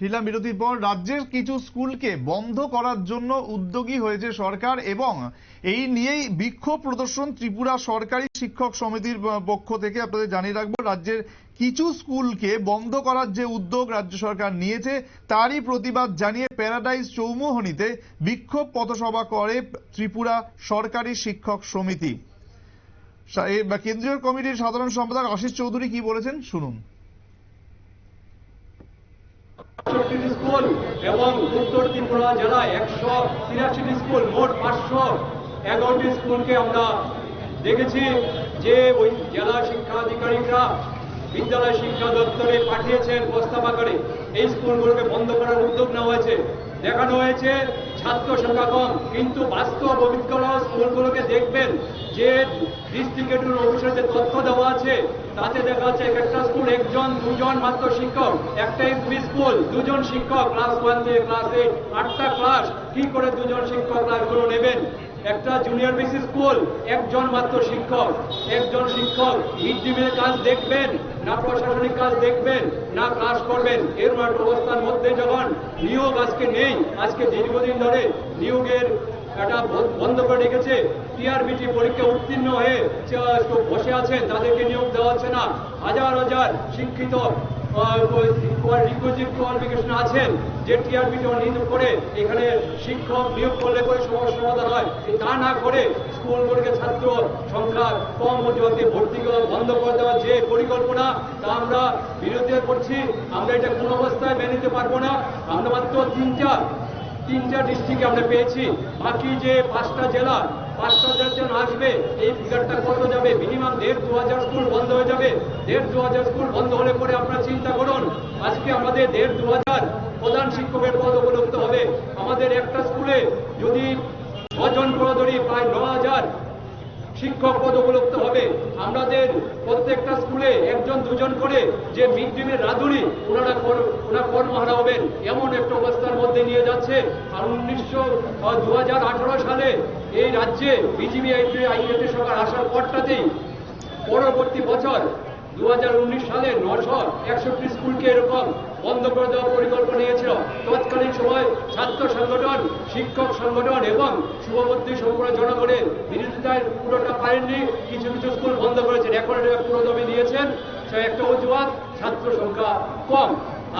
ফিরলাম বিরতির পর রাজ্যের কিছু স্কুলকে বন্ধ করার জন্য উদ্যোগী হয়েছে সরকার এবং এই নিয়েই বিক্ষোভ প্রদর্শন ত্রিপুরা সরকারি শিক্ষক সমিতির পক্ষ থেকে আপনাদের জানিয়ে রাখব, রাজ্যের কিছু স্কুলকে বন্ধ করার যে উদ্যোগ রাজ্য সরকার নিয়েছে, তারই প্রতিবাদ জানিয়ে প্যারাডাইজ চৌমোহনীতে বিক্ষোভ পথসভা করে ত্রিপুরা সরকারি শিক্ষক সমিতি। কেন্দ্রীয় কমিটির সাধারণ সম্পাদক আশিস চৌধুরী কি বলেছেন? শুনুন। চৌষট্টি স্কুল এবং উত্তর ত্রিপুরা জেলায় একশো তিরাশিটি স্কুল, মোট পাঁচশো এগারোটি স্কুলকে আমরা দেখেছি যে ওই জেলা শিক্ষা আধিকারিকরা বিদ্যালয় শিক্ষা দপ্তরে পাঠিয়েছেন, প্রস্তাব আকারে। এই স্কুলগুলোকে বন্ধ করার উদ্যোগ নেওয়া হয়েছে। দেখানো হয়েছে ছাত্র সংখ্যা কিন্তু বাস্তব অভিজ্ঞতা স্কুলগুলোকে দেখবেন যে ডিস্ট্রিক্টের অফিসের যে তথ্য দেওয়া আছে, তাতে দেখা যাচ্ছে এক একটা স্কুল একজন, দুজন মাত্র শিক্ষক, একটা এসবি স্কুল, দুজন শিক্ষক, ক্লাস ওয়ান থেকে ক্লাস এইট, আটটা ক্লাস, কি করে দুজন শিক্ষক ক্লাসগুলো নেবেন? একটা জুনিয়র বিসি স্কুল একজন মাত্র শিক্ষক। একজন শিক্ষক মিড কাজ দেখবেন, না প্রশাসনিক কাজ দেখবেন, না ক্লাস করবেন। এর মাঠ অবস্থার মধ্যে যখন নিয়োগ আজকে নেই, আজকে দীর্ঘদিন ধরে নিয়োগের একটা বন্ধ করে রেখেছে টিআরবিটি পরীক্ষা উত্তীর্ণ হয়ে বসে আছেন, তাদেরকে নিয়োগ দেওয়া হচ্ছে না। হাজার হাজার শিক্ষিত রিকোয়েজিট কোয়ালিফিকেশন আছেন, যে টিআরবিটি নিয়োগ করে এখানে শিক্ষক নিয়োগ করলে করে সমস্যার সমাধান হয়, তা না করে স্কুলগুলোকে ছাত্র সংখ্যা কম যাতে ভর্তি বন্ধ করে দেওয়ার যে পরিকল্পনা, তা আমরা বিরোধিতা করছি। আমরা এটা কোনো অবস্থায় মেনে নিতে পারব না। আমরা মাত্র তিনটা তিনটা ডিস্ট্রিক্টে আমরা পেয়েছি। বাকি যে পাঁচটা জেলা পাঁচটা হাজার জন আসবে, এই ফিগারটা কত যাবে? মিনিমাম দেড় দু হাজার স্কুল বন্ধ হয়ে যাবে। দেড় দু হাজার স্কুল বন্ধ হলে পরে আপনারা চিন্তা করুন, আজকে আমাদের দেড় দু হাজার প্রধান শিক্ষকের পদ উপলব্ধ হবে। আমাদের একটা স্কুলে যদি ছজন করে ধরি প্রায় ন হাজার শিক্ষক পদ উপলব্ধ হবে। আমাদের প্রত্যেকটা স্কুলে একজন, দুজন করে যে মিড ডে মিল রাঁধুনি, ওনারা ওনার কর্মহারা হবেন। এমন একটা অবস্থার মধ্যে নিয়ে যাচ্ছে। আর উনিশশো দু সালে এই রাজ্যে বিজিবি আইএসএ সরকার আসার পরটাতেই পরবর্তী বছর দু হাজার উনিশ সালে নশো একষট্টি স্কুলকে এরকম বন্ধ করে দেওয়ার পরিকল্পনা নিয়েছিল। তৎকালীন সময় ছাত্র সংগঠন, শিক্ষক সংগঠন এবং শুভবর্তী সম্পূর্ণ জনগণের বিরোধিতায় পুরোটা পারেননি কিছু কিছু স্কুল বন্ধ করেছেন। এখন এটা পুরো দমে নিয়েছেন সে একটা অজুহাত, ছাত্র সংখ্যা কম।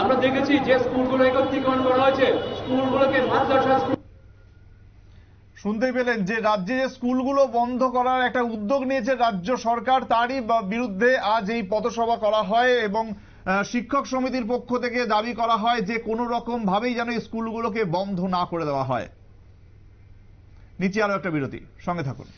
আমরা দেখেছি যে স্কুলগুলো একত্রীকরণ করা হয়েছে, স্কুলগুলোকে মাদ্রাসা স্কুল শুনতে পেলেন যে রাজ্যে যে স্কুলগুলো বন্ধ করার একটা উদ্যোগ নিয়েছে রাজ্য সরকার, তারই বিরুদ্ধে আজ এই পথসভা করা হয় এবং শিক্ষক সমিতির পক্ষ থেকে দাবি করা হয় যে কোনো রকম ভাবেই যেন স্কুলগুলোকে বন্ধ না করে দেওয়া হয়। নিচে আরও একটা বিরতি, সঙ্গে থাকুন।